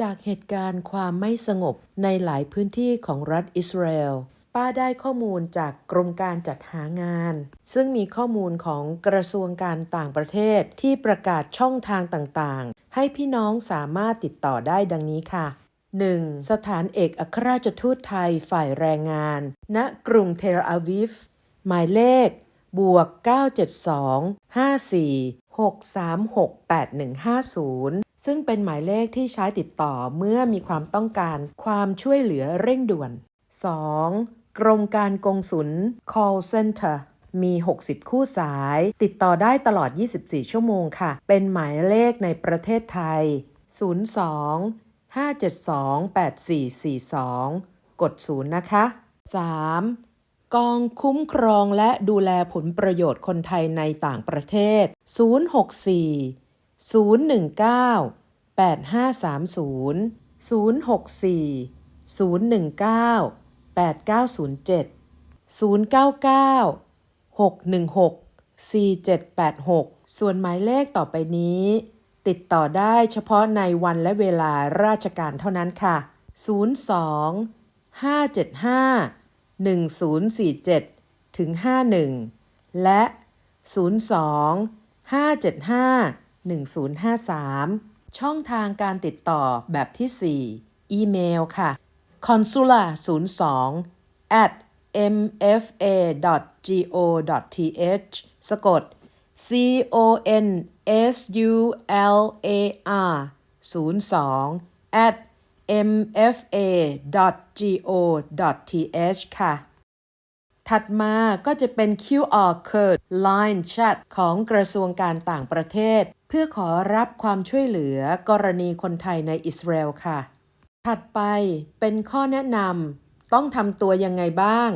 จากเหตุการณ์ความไม่สงบในหลายพื้นที่ของรัฐอิสราเอล ป้าได้ข้อมูลจากกรมการจัดหางาน ซึ่งมีข้อมูลของกระทรวงการต่างประเทศที่ประกาศช่องทางต่างๆ ให้พี่น้องสามารถติดต่อได้ดังนี้ค่ะ 1. สถานเอกอัครราชทูตไทยฝ่ายแรงงาน ณ กรุงเทลอาวิฟ หมายเลข บวก 972 54 636 8150 ซึ่งเป็นหมายเลขที่ใช้ติดต่อเมื่อมีความต้องการความช่วยเหลือเร่งด่วน 2. กรมการกงสุล call center มี 60 คู่สาย ติดต่อได้ตลอด 24 ชั่วโมงค่ะ เป็นหมายเลขในประเทศไทย 02 572 8442 กด 0 นะคะ 3. กองคุ้มครองและดูแลผลประโยชน์คนไทยในต่างประเทศ 064 019 8530 064 019 8907 099 616 4786 ส่วนหมายเลขต่อไปนี้ ติดต่อได้เฉพาะในวันและเวลาราชการเท่านั้นค่ะ 02 575 1047 ถึง 51 และ 02 575 1053 ช่องทางการติดต่อแบบที่ 4 อีเมลค่ะ consula 02 at mfa.go.th สะกด c o n s u l a r 02 at mfa.go.th ค่ะ ถัดมาก็จะเป็น QR Code Line Chat ของกระทรวงการต่างประเทศ เพื่อขอรับความช่วยเหลือกรณีคนไทยในอิสราเอลค่ะ ถัดไปเป็นข้อแนะนำต้องทำตัวยังไงบ้าง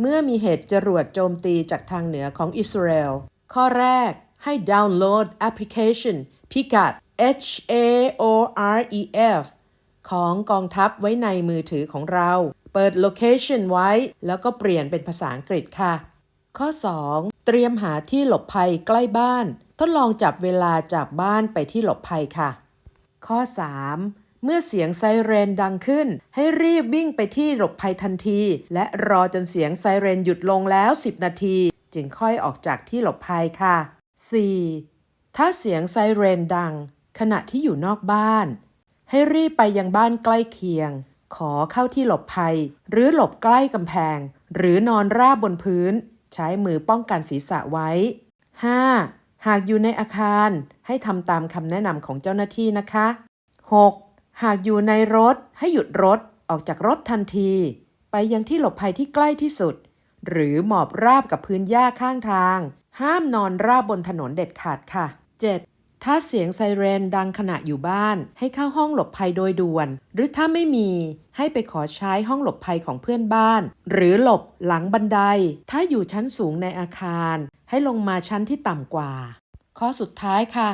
เมื่อมีเหตุจรวดโจมตีจากทางเหนือของอิสราเอล ข้อแรกให้ดาวน์โหลดแอปพลิเคชันพิกัด H A O R E F ของกองทัพไว้ในมือถือของเรา เปิด location ไว้ แล้วก็เปลี่ยนเป็นภาษาอังกฤษค่ะ ข้อ 2 เตรียมหาที่หลบภัยใกล้บ้าน ทดลองจับเวลาจากบ้านไปที่หลบภัยค่ะ ข้อ 3 เมื่อเสียงไซเรนดังขึ้น ให้รีบวิ่งไปที่หลบภัยทันที และรอจนเสียงไซเรนหยุดลงแล้ว 10 นาที จึงค่อยออกจากที่หลบภัยค่ะ 4. ถ้าเสียงไซเรนดัง ขณะที่อยู่นอกบ้าน ให้รีบไปยังบ้านใกล้เคียง ขอเข้าที่หลบภัย หรือหลบใกล้กำแพง หรือนอนราบบนพื้น ใช้มือป้องกันศีรษะไว้ 5. หากอยู่ในอาคารให้ทำตามคำแนะนำของเจ้าหน้าที่นะคะ 6. หากอยู่ในรถให้หยุดรถออกจากรถทันที ไปยังที่หลบภัยที่ใกล้ที่สุด หรือหมอบราบกับพื้นหญ้าข้างทาง ห้ามนอนราบบนถนนเด็ดขาดค่ะ 7. ถ้าเสียงไซเรนดังขณะอยู่บ้าน ให้เข้าห้องหลบภัยโดยด่วน หรือถ้าไม่มีให้ไปขอใช้ห้องหลบภัยของเพื่อนบ้าน หรือหลบหลังบันได ถ้าอยู่ชั้นสูงในอาคาร ให้ลงมาชั้นที่ต่ำกว่า ข้อสุดท้ายค่ะ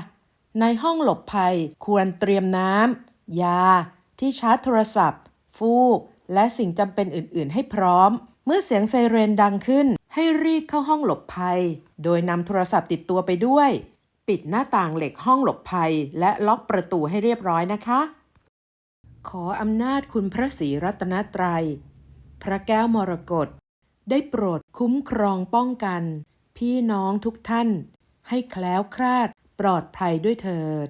ในห้องหลบภัยควรเตรียมน้ำยา ที่ชาร์จโทรศัพท์ ฟูก และสิ่งจำเป็นอื่น ๆ ให้พร้อม เมื่อเสียงไซเรนดังขึ้น ให้รีบเข้าห้องหลบภัย โดยนำโทรศัพท์ติดตัวไปด้วย ปิดหน้าต่างเหล็กห้องหลบภัย และล็อกประตูให้เรียบร้อยนะคะ ขออำนาจคุณพระศรีรัตนตรัย พระแก้วมรกตได้โปรดคุ้มครองป้องกัน พี่น้องทุกท่าน ให้แคล้วคลาดปลอดภัยด้วยเถิด